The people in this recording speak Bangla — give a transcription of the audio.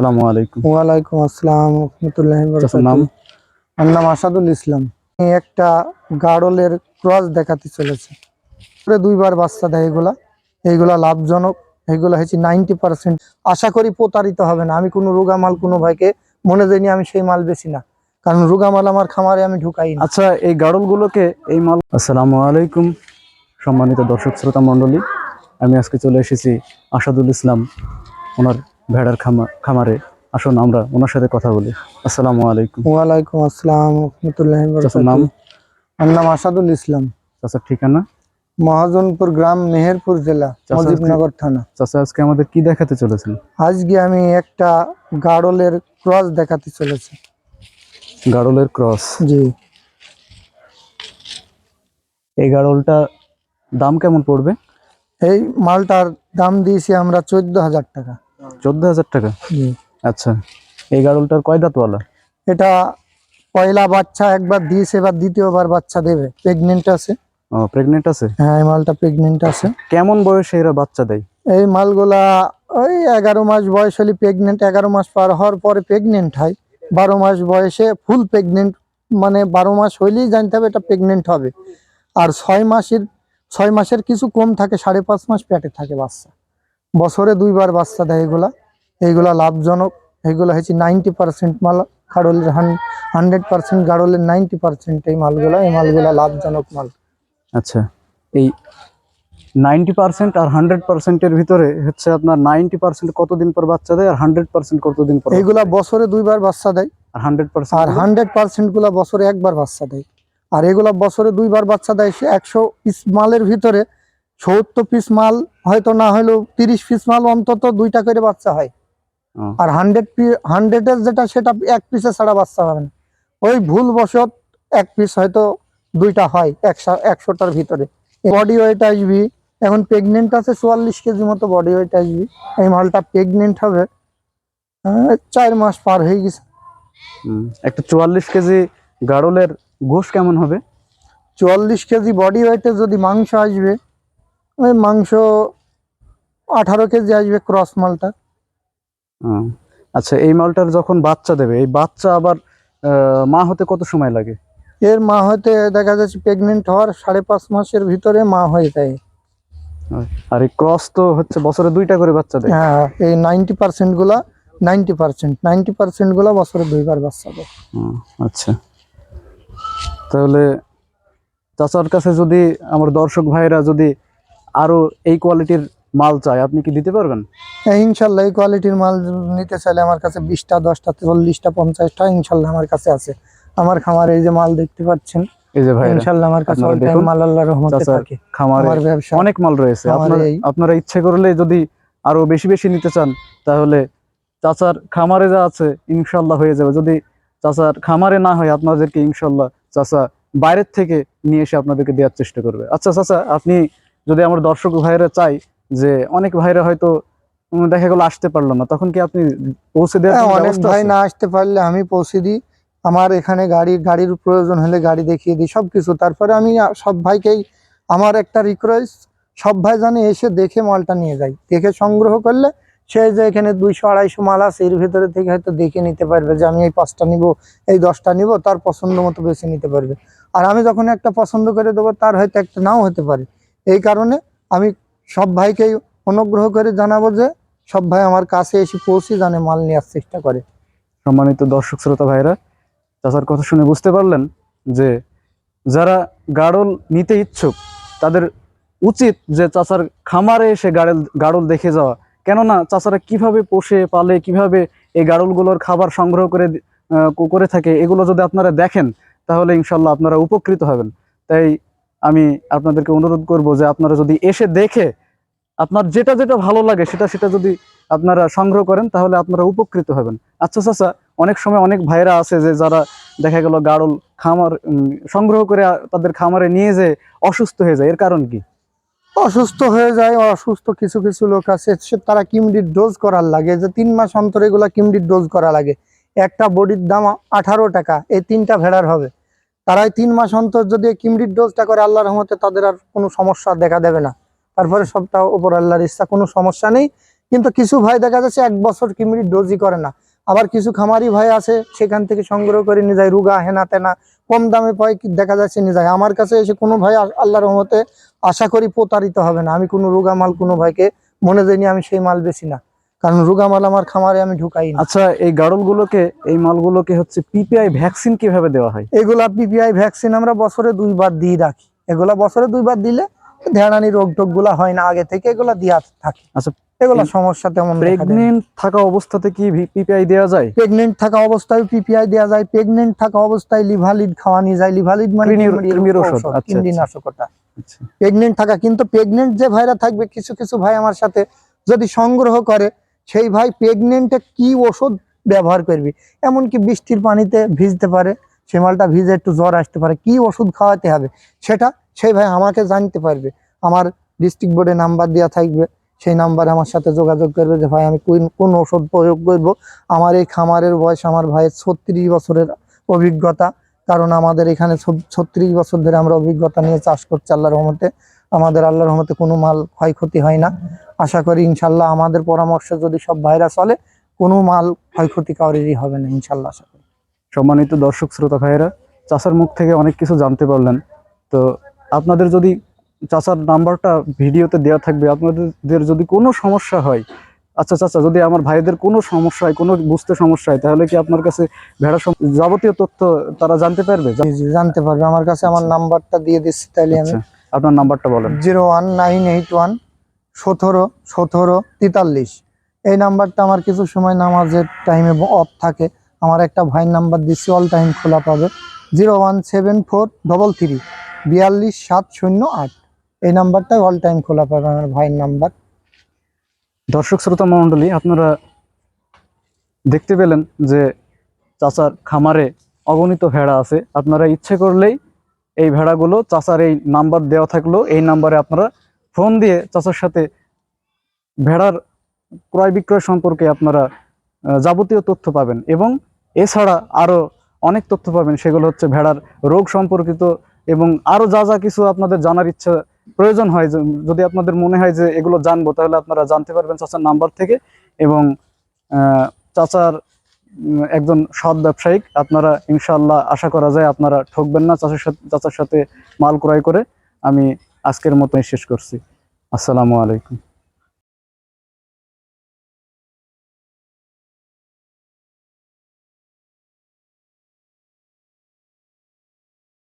আসসালামু আলাইকুম। ওয়ালাইকুম আসসালাম রহমতুল্লাহ নাম? আমার নাম আসাদুল ইসলাম। একটা গাড়লের ক্রস দেখাতে চলেছে। পরে দুইবার বাচ্চা দেয় এগুলা। এইগুলা লাভজনক। এইগুলা হচ্ছে নাইনটি পার্সেন্ট। আশা করি প্রতারিত হবে না। আমি কোনো রোগা মাল কোনো ভাইকে মনে দেয়নি আমি সেই মাল বেশি না। কারণ রোগা মাল আমার খামারে আমি ঢুকাই না। আচ্ছা এই গাড়লগুলোকে এই মাল আসসালামু আলাইকুম সম্মানিত দর্শক শ্রোতা মণ্ডলী। আমি আজকে চলে এসেছি আসাদুল ইসলাম ওনার ভেড়ার খামার খামারে। আসুন আমরা ওনার সাথে কথা বলি। আসসালামু আলাইকুম। ওয়ালাইকুম আসসালাম রহমতুল্লাহ নাম? আমার নাম আসাদুল ইসলাম। চাচার ঠিকানা? মহাজনপুর গ্রাম মেহেরপুর জেলা মজিবনগর থানা। চাচা আজকে আমাদের কি দেখাতে চলেছেন? আজকে আমি একটা গাড়লের ক্রস দেখাতে চলেছি। গাড়লের ক্রস? জি। এই গাড়লটা দাম কেমন পড়বে? এই মালটার দাম দিয়েছি আমরা চোদ্দ হাজার টাকা। চোদ্দ হাজার টাকা? আচ্ছা এই গাড়লটার কয় দাঁতওয়ালা এটা পয়লা বাচ্চা একবার দিয়েছে এবার দ্বিতীয়বার বাচ্চা দেবে। প্রেগনেন্ট আছে। ও প্রেগনেন্ট আছে? হ্যাঁ এই মালটা প্রেগনেন্ট আছে। কেমন বয়সে এরা বাচ্চা দেয়? এই মালগুলা ওই এগারো মাস বয়স হলে প্রেগনেন্ট এগারো মাস পার হওয়ার পরে প্রেগনেন্ট হয়। বারো মাস বয়সে ফুল প্রেগনেন্ট মানে বারো মাস হইলেই জানতে হবে এটা প্রেগনেন্ট হবে। আর ছয় মাসের ছয় মাসের কিছু কম থাকে সাড়ে পাঁচ মাস পেটে থাকে বাচ্চা। বছরে দুইবার বাচ্চা দেয় এগুলা। এইগুলা লাভজনক। এগুলো হচ্ছে নাইনটি পার্সেন্ট মাল গাড়লের হান্ড্রেড পার্সেন্ট গাড়লের নাইনটি পার্সেন্ট এই মালগুলা। এই মালগুলা লাভজনক মাল। আচ্ছা এই নাইনটি পার্সেন্ট আর হান্ড্রেড পার্সেন্টের ভিতরে হচ্ছে আপনার নাইনটি পার্সেন্ট কতদিন পর বাচ্চা দেয় আর হান্ড্রেড পার্সেন্ট কতদিন পর এইগুলা বছরে দুইবার বাচ্চা দেয়। আর হান্ড্রেড পার্সেন্ট আর হান্ড্রেড পার্সেন্টগুলা বছরে একবার বাচ্চা দেয়। আর এগুলা বছরে দুইবার বাচ্চা দেয় সে একশো মালের ভিতরে সত্তর পিস মাল হয়তো না হলেও তিরিশ পিস মাল অন্তত দুইটা করে বাচ্চা হয়। আর হান্ড্রেড হান্ড্রেডের যেটা সেটা এক পিসে ছাড়া বাচ্চা হবে না। ওই ভুল বশত এক পিস হয়তো দুইটা হয় একশো একশোটার ভিতরে। বডি ওয়েট আসবি এখন প্রেগনেন্ট আছে চুয়াল্লিশ কেজি মতো বডি ওয়েট আসবি। এই মালটা প্রেগনেন্ট হবে চার মাস পার হয়ে গেছে। একটা চুয়াল্লিশ কেজি গাড়লের গোশ কেমন হবে? চুয়াল্লিশ কেজি বডি ওয়েটে যদি মাংস আসবে ওই মাংস আঠারো কেজি আসবে ক্রস মালটা। আচ্ছা এই মালটার যখন বাচ্চা দেবে এই বাচ্চা আবার মা হতে কত সময় লাগে? এর মা হতে দেখা যাচ্ছে প্রেগনেন্ট হওয়ার সাড়ে পাঁচ মাসের ভিতরে মা হয়ে যায়। আর এই ক্রস তো হচ্ছে বছরে দুইটা করে বাচ্চা দেয়? হ্যাঁ এই নাইনটি পার্সেন্টগুলা নাইনটি পার্সেন্ট নাইনটি পার্সেন্টগুলা বছরে দুইবার বাচ্চা দেয়। আচ্ছা। তাহলে চাচার কাছে যদি আমার দর্শক ভাইরা যদি আরও এই কোয়ালিটির মাল চাই আপনি কি দিতে পারবেন? হ্যাঁ, ইনশাল্লাহ এই কোয়ালিটির মাল নিতে চাইলে আমার কাছে বিশটা দশটা চল্লিশটা পঞ্চাশটা ইনশাল্লাহ আমার কাছে আছে। আমার খামারে এই যে মাল দেখতে পাচ্ছেন এই যে ভাই ইনশাল্লাহ আমার কাছে আপনারা all time দেখুন, মাল আল্লাহ রহমতে থাকে। খামারে ব্যবসা অনেক মাল রয়েছে। আপনারা আপনারা ইচ্ছে করলে যদি আরও বেশি বেশি নিতে চান তাহলে চাচার খামারে যা আছে ইনশাল্লাহ হয়ে যাবে। যদি চাচার খামারে না হয় আপনাদেরকে ইনশাল্লাহ চাচা বাইরের থেকে নিয়ে এসে আপনাদেরকে দেওয়ার চেষ্টা করবে। আচ্ছা চাচা আপনি যদি আমার দর্শক ভাইরা চাই যে অনেক ভাইরা হয়তো দেখা গেলো আসতে পারল না তখন কি আপনি পৌঁছে দেওয়ার হ্যাঁ, অনেক ভাই না আসতে পারলে আমি পৌঁছে দিই। আমার এখানে গাড়ি গাড়ির প্রয়োজন হলে গাড়ি দেখিয়ে দিই সবকিছু। তারপরে আমি সব ভাইকেই আমার একটা রিকোয়েস্ট সব ভাই জানে এসে দেখে মালটা নিয়ে যাই দেখে সংগ্রহ করলে সে যে এখানে দুইশো আড়াইশো মাল আছে এর ভেতরে থেকে হয়তো দেখে নিতে পারবে যে আমি এই পাঁচটা নিব এই দশটা নিব তার পছন্দ মতো বেছে নিতে পারবে। আর আমি যখন একটা পছন্দ করে দেবো তার হয়তো একটা নাও হতে পারে। এই কারণে আমি সব ভাইকেই অনুগ্রহ করে জানাব যে সব ভাই আমার কাছে এসে পৌঁছে জানে মাল নেওয়ার চেষ্টা করে। সম্মানিত দর্শক, শ্রোতা ভাইরা, চাচার কথা শুনে বুঝতে পারলেন যে যারা গাড়ল নিতে ইচ্ছুক, তাদের উচিত যে চাচার খামারে এসে গাড়ল গাড়ল দেখে যাওয়া। কেননা চাচারা কীভাবে পোষে, পালে, কীভাবে এই গাড়লগুলোর খাবার সংগ্রহ করে করে থাকে, এগুলো যদি আপনারা দেখেন, তাহলে ইনশাল্লাহ আপনারা উপকৃত হবেন। তাই আমি আপনাদেরকে অনুরোধ করব যে আপনারা যদি এসে দেখে আপনার যেটা যেটা ভালো লাগে সেটা সেটা যদি আপনারা সংগ্রহ করেন, তাহলে আপনারা উপকৃত হবেন। আচ্ছা চাচা অনেক সময় অনেক ভাইরা আছে যে যারা দেখা গেল গাড়ল খামার সংগ্রহ করে তাদের খামারে নিয়ে যে অসুস্থ হয়ে যায়। এর কারণ কি? অসুস্থ হয়ে যায়, অসুস্থ কিছু কিছু লোক আছে তারা কিমডির ডোজ করার লাগে, যে তিন মাস অন্তর এগুলা কিমডির ডোজ করা লাগে। একটা বডির দাম আঠারো টাকা, এই তিনটা ভেড়ার হবে। তারাই তিন মাস অন্তর যদি এই কিমডির ডোজটা করে আল্লাহ রহমতে, তাদের আর কোনো সমস্যা দেখা দেবে না। তারপরে সবটা উপর আল্লাহর ইচ্ছা, কোনো সমস্যা নেই। কিন্তু কিছু ভাই দেখা যাচ্ছে এক বছর কিমিরি ডোজই করে না। আবার কিছু খামারি ভাই আছে, সেখান থেকে সংগ্রহ করে নিয়ে যায়, রুগা, হেনা, তেনা, কম দামে পায় দেখা যাচ্ছে নিয়ে যায়। আমার কাছে এসে কোনো ভাই আ- আল্লাহর রহমতে আশা করি প্রতারিত হবে না। আমি কোনো রুগা মাল কোনো ভাইকে মনে দেয়নি আমি সেই মাল বেশি না। কারণ রুগা মাল আমার খামারে আমি ঢুকাই না। আচ্ছা এই গাড়লগুলোকে এই মালগুলোকে হচ্ছে পিপিআই ভ্যাকসিন কীভাবে দেওয়া হয়? এগুলা পিপিআই ভ্যাকসিন আমরা বছরে দুইবার দিয়ে রাখি। এগুলা বছরে দুইবার দিলে ধ্যানানি রোগ টোগগুলা হয় না আগে থেকে এগুলা দিয়া থাকে। আচ্ছা, এগুলা সমস্যা তেমন প্রেগনেন্ট থাকা অবস্থাতে কি পিপিআই দেওয়া যায়? প্রেগনেন্ট থাকা অবস্থায় পিপিআই দেওয়া যায়। প্রেগনেন্ট থাকা অবস্থায় লিভালিড খাওয়ানি যায়। লিভালিড মানে ঔষধ, আচ্ছা, ওটা আচ্ছা। প্রেগনেন্ট থাকা কিন্তু প্রেগনেন্ট যে ভাইরা থাকবে কিছু কিছু ভাই আমার সাথে যদি সংগ্রহ করে সেই ভাই প্রেগনেন্টে কি ওষুধ ব্যবহার করবি? এমনকি বৃষ্টির পানিতে ভিজতে পারে সে মালটা ভিজে একটু জ্বর আসতে পারে, কি ওষুধ খাওয়াতে হবে? সেটা সেই ভাই আমাকে জানতে পারবে। আমার ডিস্ট্রিক্ট বোর্ডে নাম্বার দেওয়া থাকবে, সেই নাম্বারে আমার সাথে যোগাযোগ করবে যে, ভাই, আমি কোন কোন ওষুধ প্রয়োগ করব? আমার এই খামারের বয়স আমার ভাইয়ের ছত্রিশ বছরের অভিজ্ঞতা। কারণ আমাদের এখানে ছত্রিশ বছর ধরে আমরা অভিজ্ঞতা নিয়ে চাষ করছি আল্লাহর রহমতে। আমাদের আল্লাহর রহমতে কোনো মাল ক্ষয়ক্ষতি হয় না। আশা করি ইনশাল্লাহ আমাদের পরামর্শে যদি সব ভাইরা চলে কোনো মাল ক্ষয়ক্ষতি কাউরেরই হবে না ইনশাল্লাহ আশা করি। সম্মানিত দর্শক শ্রোতা ভাইয়েরা চাষার মুখ থেকে অনেক কিছু জানতে পারলেন। তো আপনাদের যদি চাচার নাম্বারটা ভিডিওতে দেওয়া থাকবে আপনাদের যদি কোনো সমস্যা হয় আচ্ছা চাচা যদি আমার ভাইদের কোনো সমস্যা হয় কোনো বুঝতে সমস্যা হয় তাহলে কি আপনার কাছে ভেড়া যাবতীয় তথ্য তারা জানতে পারবে? জানতে পারবে। আমার কাছে আমার নাম্বারটা দিয়ে দিচ্ছি তাইলে আমি। আচ্ছা আপনার নাম্বারটা বলেন। Zero one nine eight one সতেরো সতেরো, তেতাল্লিশ। এই নাম্বারটা আমার কিছু সময় নামাজের টাইমে অফ থাকে। আমার একটা ভাইয়ের নাম্বার দিচ্ছি অল টাইম খোলা পাবে। Zero one seven four double three বিয়াল্লিশ সাত শূন্য আট। এই নাম্বারটাই অল টাইম খোলা পাবে আমার ভাইয়ের নাম্বার। দর্শক শ্রোতা মণ্ডলী, আপনারা দেখতে পেলেন যে চাচার খামারে অগণিত ভেড়া আছে। আপনারা ইচ্ছে করলেই এই ভেড়াগুলো চাচার এই নাম্বার দেওয়া থাকল এই নাম্বারে আপনারা ফোন দিয়ে চাচার সাথে ভেড়ার ক্রয় বিক্রয় সম্পর্কে আপনারা যাবতীয় তথ্য পাবেন এবং এছাড়া আরও অনেক তথ্য পাবেন। সেগুলো হচ্ছে ভেড়ার রোগ সম্পর্কিত এবং আরও যা যা কিছু আপনাদের জানার ইচ্ছা, প্রয়োজন হয় যদি আপনাদের মনে হয় যে এগুলো জানব, তাহলে আপনারা জানতে পারবেন চাচার নাম্বার থেকে এবং চাচার একজন সৎ ব্যবসায়িক। আপনারা ইনশাল্লাহ আশা করা যায় আপনারা ঠকবেন না চাচার সাথে চাচার সাথে মাল ক্রয় করে। আমি আজকের মতো শেষ করছি। আসসালামু আলাইকুম।